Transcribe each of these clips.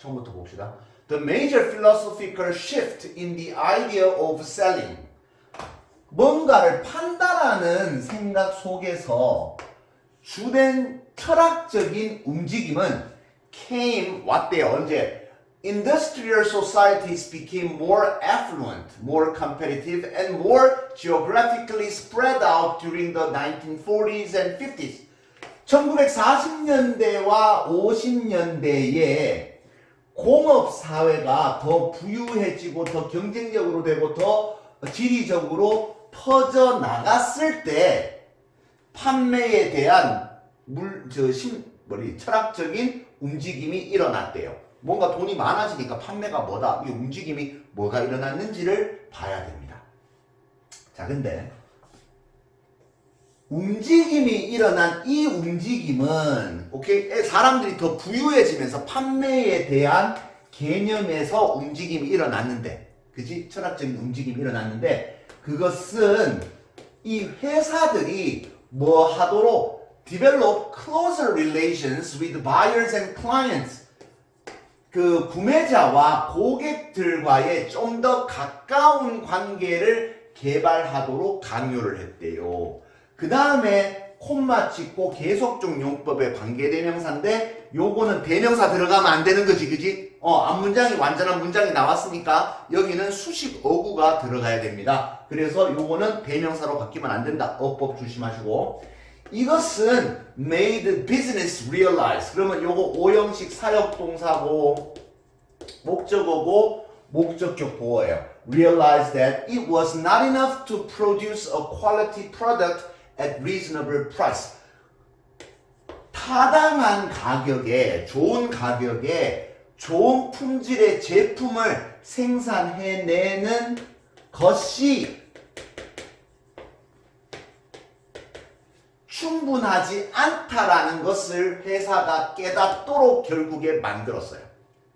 처음부터 봅시다. The major philosophical shift in the idea of selling. 뭔가를 판다라는 생각 속에서 주된 철학적인 움직임은 came 왔대요. 언제? Industrial societies became more affluent, more competitive, and more geographically spread out during the 1940s and 50s. 1940년대와 50년대에 공업 사회가 더 부유해지고 더 경쟁적으로 되고 더 지리적으로 퍼져 나갔을 때 판매에 대한 물저심 뭐리 철학적인 움직임이 일어났대요. 뭔가 돈이 많아지니까 판매가 뭐다 이 움직임이 뭐가 일어났는지를 봐야 됩니다. 자 근데 움직임이 일어난 이 움직임은 오케이? 사람들이 더 부유해지면서 판매에 대한 개념에서 움직임이 일어났는데 그지? 철학적인 움직임이 일어났는데 그것은 이 회사들이 뭐 하도록 develop closer relations with buyers and clients. 그 구매자와 고객들과의 좀 더 가까운 관계를 개발하도록 강요를 했대요. 그 다음에 콤마 찍고 계속적 용법의 관계 대명사인데 요거는 대명사 들어가면 안 되는 거지 그지? 어 앞문장이 완전한 문장이 나왔으니까 여기는 수식 어구가 들어가야 됩니다. 그래서 요거는 대명사로 바뀌면 안 된다. 어법 조심하시고 이것은 made business realize 그러면 요거 오형식 사역동사고 목적어고 목적격 보어예요. Realize that it was not enough to produce a quality product at reasonable price. 타당한 가격에 좋은 가격에 좋은 품질의 제품을 생산해내는 것이 충분하지 않다라는 것을 회사가 깨닫도록 결국에 만들었어요.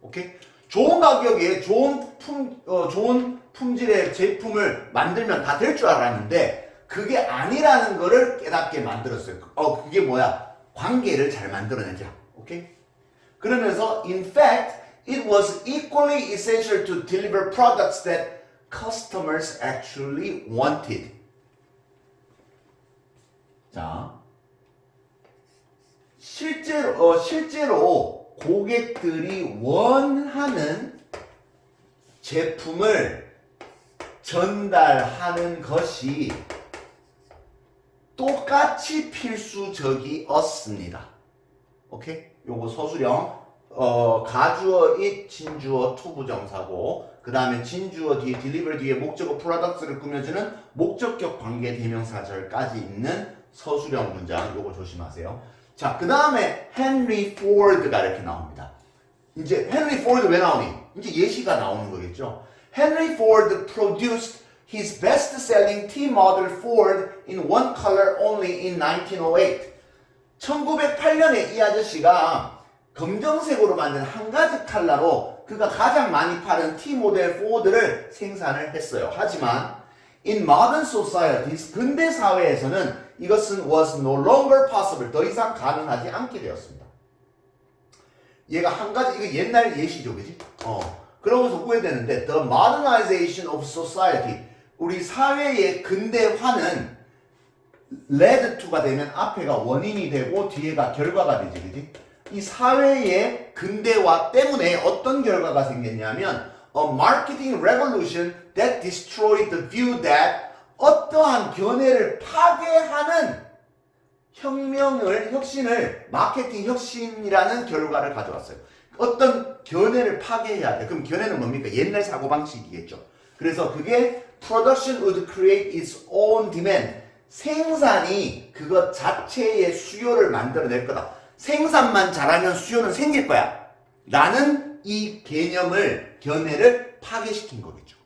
오케이? 좋은 가격에 좋은 품, 어, 좋은 품질의 제품을 만들면 다 될 줄 알았는데 그게 아니라는 거를 깨닫게 만들었어요. 어, 그게 뭐야? 관계를 잘 만들어내자. 오케이? 그러면서 in fact it was equally essential to deliver products that customers actually wanted. 자, 실제로 어, 실제로 고객들이 원하는 제품을 전달하는 것이 똑같이 필수적이었습니다. 오케이? 요거 서술형 어, 가주어 it, 진주어 to 부정사고 그 다음에 진주어 뒤에 deliver 뒤에 목적어 products를 꾸며주는 목적격 관계 대명사절까지 있는 서술형 문장 요거 조심하세요. 자, 그 다음에 헨리 포드가 이렇게 나옵니다. 이제 헨리 포드 왜 나오니? 이제 예시가 나오는 거겠죠. 헨리 포드 produced his best-selling T-model Ford in one color only in 1908. 1908년에 이 아저씨가 검정색으로 만든 한 가지 컬러로 그가 가장 많이 파는 T 모델 포드를 생산을 했어요. 하지만 in modern societies 근대 사회에서는 이것은 was no longer possible 더 이상 가능하지 않게 되었습니다. 얘가 한 가지 이거 옛날 예시죠, 그지? 어. 그러면서 후회되는데 the modernization of society 우리 사회의 근대화는 led to가 되면 앞에가 원인이 되고 뒤에가 결과가 되지, 그지? 이 사회의 근대화 때문에 어떤 결과가 생겼냐면 a marketing revolution that destroyed the view that 어떠한 견해를 파괴하는 혁명을 혁신을 마케팅 혁신이라는 결과를 가져왔어요. 어떤 견해를 파괴해야 돼. 그럼 견해는 뭡니까? 옛날 사고 방식이겠죠. 그래서 그게 production would create its own demand. 생산이 그것 자체의 수요를 만들어낼 거다. 생산만 잘하면 수요는 생길 거야. 라는 이 개념을, 견해를 파괴시킨 거겠죠.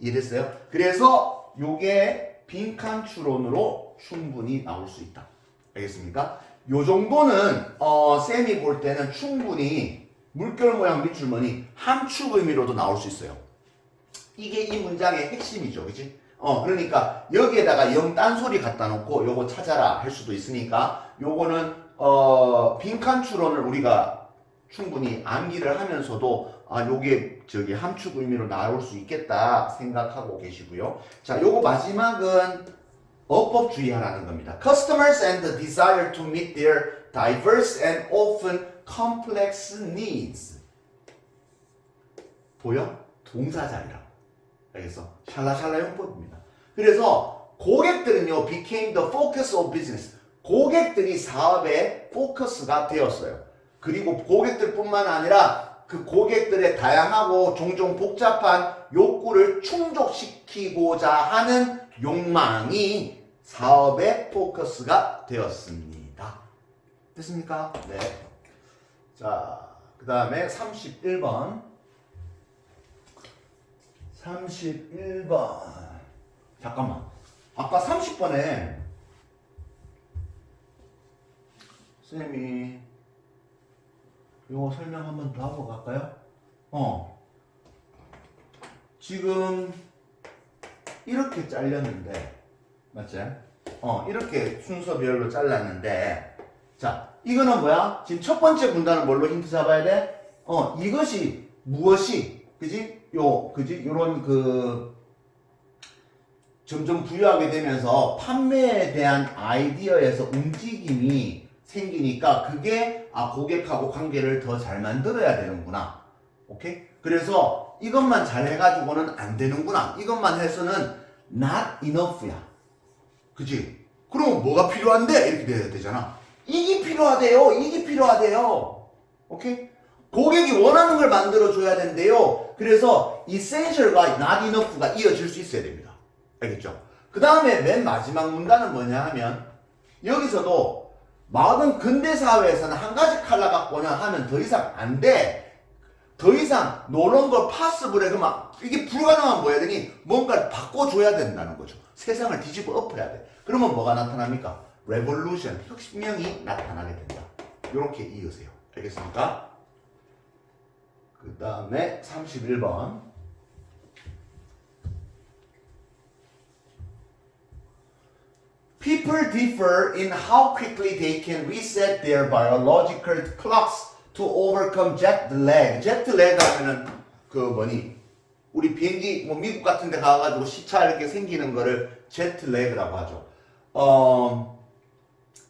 이해됐어요? 그래서 요게 빈칸 추론으로 충분히 나올 수 있다. 알겠습니까? 요 정도는 어, 쌤이 볼 때는 충분히 물결 모양 밑줄머니 함축 의미로도 나올 수 있어요. 이게 이 문장의 핵심이죠. 그지? 어, 그러니까 여기에다가 영 딴소리 갖다 놓고 요거 찾아라 할 수도 있으니까 요거는 어, 빈칸 추론을 우리가 충분히 암기를 하면서도 아 요게 저기 함축 의미로 나올 수 있겠다 생각하고 계시고요. 자, 요거 마지막은 어법 주의하라는 겁니다. Customers and the desire to meet their diverse and often complex needs. 보여? 동사자리라고. 알겠어? 샬라샬라 용법입니다. 그래서 고객들은요, became the focus of business. 고객들이 사업의 포커스가 되었어요. 그리고 고객들뿐만 아니라 그 고객들의 다양하고 종종 복잡한 욕구를 충족시키고자 하는 욕망이 사업의 포커스가 되었습니다. 됐습니까? 네. 자, 그 다음에 31번. 31번. 잠깐만. 아까 30번에 선생님이 이거 설명 한 번 더 하고 갈까요? 어. 지금 이렇게 잘렸는데 맞지? 어, 이렇게 순서별로 잘랐는데 자, 이거는 뭐야? 지금 첫 번째 문단은 뭘로 힌트 잡아야 돼? 어, 이것이 무엇이 그지? 요 그지? 요런 그 점점 부유하게 되면서 판매에 대한 아이디어에서 움직임이 생기니까 그게 아 고객하고 관계를 더 잘 만들어야 되는구나. 오케이? 그래서 이것만 잘 해가지고는 안 되는구나. 이것만 해서는 not enough야. 그지? 그럼 뭐가 필요한데? 이렇게 돼야 되잖아. 이게 필요하대요. 이게 필요하대요. 오케이? 고객이 원하는 걸 만들어 줘야 된대요. 그래서 essential과 not enough가 이어질 수 있어야 됩니다. 알겠죠? 그 다음에 맨 마지막 문단은 뭐냐 하면 여기서도 모든 근대 사회에서는 한 가지 칼라 갖고는 하면 더 이상 안 돼. 더 이상 노런 걸 파스블해 그러면 이게 불가능한 뭐야 되니 뭔가를 바꿔줘야 된다는 거죠. 세상을 뒤집어 엎어야 돼. 그러면 뭐가 나타납니까? 레볼루션, 혁명이 나타나게 된다. 이렇게 이으세요. 알겠습니까? 그 다음에 31번. People differ in how quickly they can reset their biological clocks to overcome jet lag. jet lag 하면은 그 뭐니 우리 비행기 뭐 미국 같은 데 가가지고 시차 이렇게 생기는 거를 jet lag라고 하죠. 어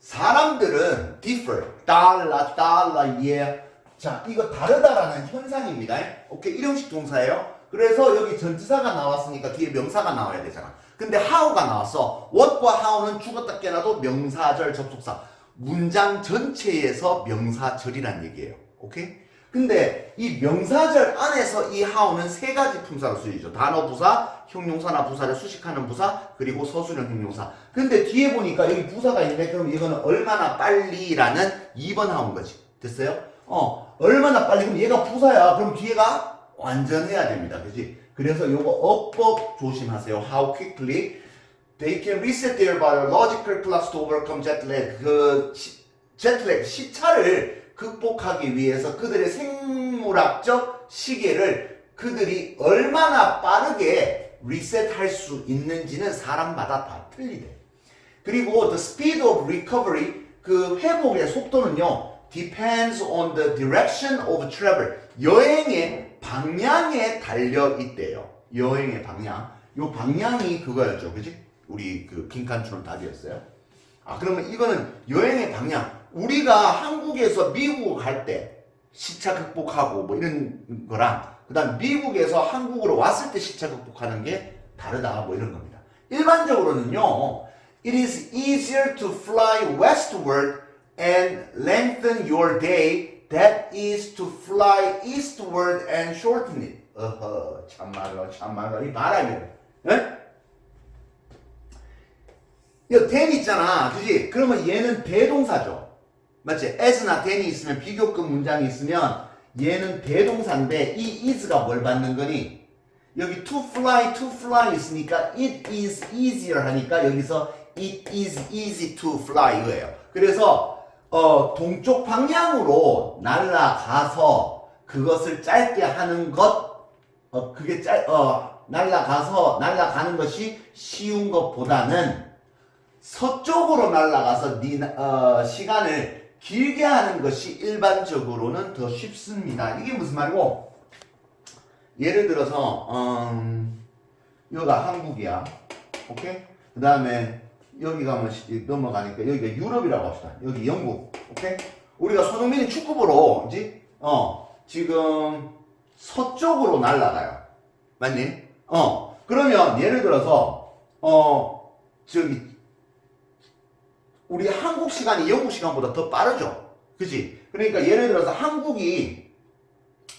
사람들은 differ 달라 달라 예. 자 이거 다르다라는 현상입니다. 오케이 일형식 동사예요. 그래서 여기 전치사가 나왔으니까 뒤에 명사가 나와야 되잖아. 근데 how가 나왔어. what과 how는 죽었다 깨나도 명사절 접속사. 문장 전체에서 명사절이란 얘기예요. 오케이? 근데 이 명사절 안에서 이 how는 세 가지 품사로 쓰이죠. 단어 부사, 형용사나 부사를 수식하는 부사, 그리고 서술형 형용사. 근데 뒤에 보니까 여기 부사가 있는데 그럼 이거는 얼마나 빨리라는 2번 how인 거지. 됐어요? 어, 얼마나 빨리 그럼 얘가 부사야. 그럼 뒤에가 완전해야 됩니다. 그지? 그래서 요거 어법 조심하세요. How quickly they can reset their biological clocks to overcome jet lag. 그 시, jet lag 시차를 극복하기 위해서 그들의 생물학적 시계를 그들이 얼마나 빠르게 리셋할 수 있는지는 사람마다 다 틀리대. 그리고 the speed of recovery 그 회복의 속도는요 depends on the direction of travel 여행의 방향에 달려 있대요. 여행의 방향. 요 방향이 그거였죠, 그지? 우리 그 빈칸처럼 답이었어요. 아 그러면 이거는 여행의 방향. 우리가 한국에서 미국 갈 때 시차 극복하고 뭐 이런 거랑 그다음 미국에서 한국으로 왔을 때 시차 극복하는 게 다르다 뭐 이런 겁니다. 일반적으로는요. It is easier to fly westward and lengthen your day that is to fly eastward and shorten it. 어허, 참말로, 참말로, 이 바람이. 예? 이거 then 있잖아. 그지? 그러면 얘는 대동사죠. 맞지? as나 then이 있으면 비교급 문장이 있으면 얘는 대동사인데 이 is가 뭘 받는 거니? 여기 to fly, to fly 있으니까 it is easier 하니까 여기서 it is easy to fly 이거예요. 그래서 어, 동쪽 방향으로 날아가서 그것을 짧게 하는 것, 어, 그게 짧, 어, 날아가서 날아가는 것이 쉬운 것보다는 서쪽으로 날아가서 니, 어, 시간을 길게 하는 것이 일반적으로는 더 쉽습니다. 이게 무슨 말이고? 예를 들어서 음, 여기가 한국이야. 오케이? 그 다음에 여기가 뭐 시- 넘어가니까 여기가 유럽이라고 합시다. 여기 영국. 오케이? 우리가 손흥민이 축구 보러 이제 어 지금 서쪽으로 날아가요. 맞니? 어 그러면 예를 들어서 어 저기 우리 한국 시간이 영국 시간보다 더 빠르죠. 그지? 그러니까 예를 들어서 한국이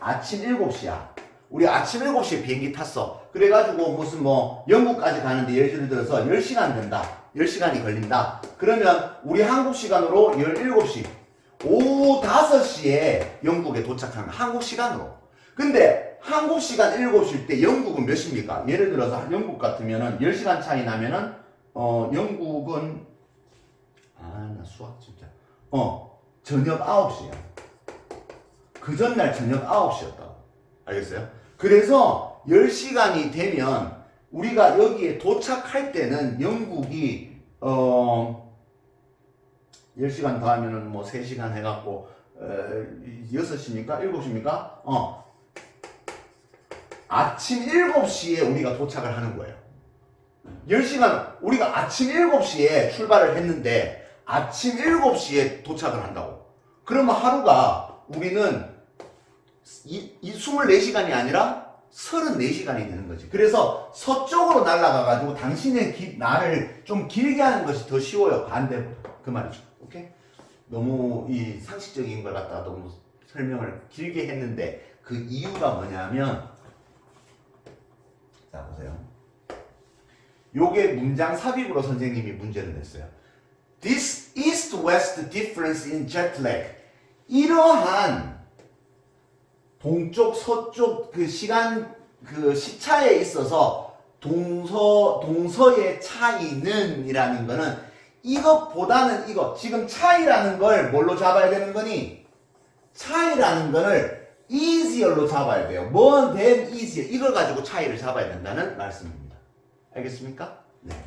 아침 7시야. 우리 아침 7시에 비행기 탔어. 그래가지고 무슨 뭐 영국까지 가는데 예를 들어서 10시간 된다. 10시간이 걸린다. 그러면 우리 한국 시간으로 17시. 오후 5시에 영국에 도착하는 한국 시간으로. 근데 한국 시간 7시일 때 영국은 몇 시입니까? 예를 들어서 영국 같으면은 10시간 차이 나면은 어 영국은 아 나 수학 진짜 어 저녁 9시야. 그 전날 저녁 9시였다고. 알겠어요? 그래서 10시간이 되면 우리가 여기에 도착할 때는 영국이 어 10시간 더 하면은 뭐 3시간 해갖고 어, 6시입니까? 7시입니까? 어 아침 7시에 우리가 도착을 하는 거예요 10시간 우리가 아침 7시에 출발을 했는데 아침 7시에 도착을 한다고 그러면 하루가 우리는 이, 이 24시간이 아니라 34시간이 되는 거지. 그래서 서쪽으로 날아가가지고 당신의 기- 날을 좀 길게 하는 것이 더 쉬워요. 반대로. 그 말이죠. 오케이? 너무 이 상식적인 걸 갖다가 너무 설명을 길게 했는데 그 이유가 뭐냐면 자, 보세요. 요게 문장 삽입으로 선생님이 문제를 냈어요. This east-west difference in jet lag. 이러한 동쪽 서쪽 그 시간 그 시차에 있어서 동서 동서의 차이는이라는 거는 이것보다는 이거 지금 차이라는 걸 뭘로 잡아야 되는 거니 차이라는 거를 easier로 잡아야 돼요. more than easier 이걸 가지고 차이를 잡아야 된다는 말씀입니다. 알겠습니까? 네.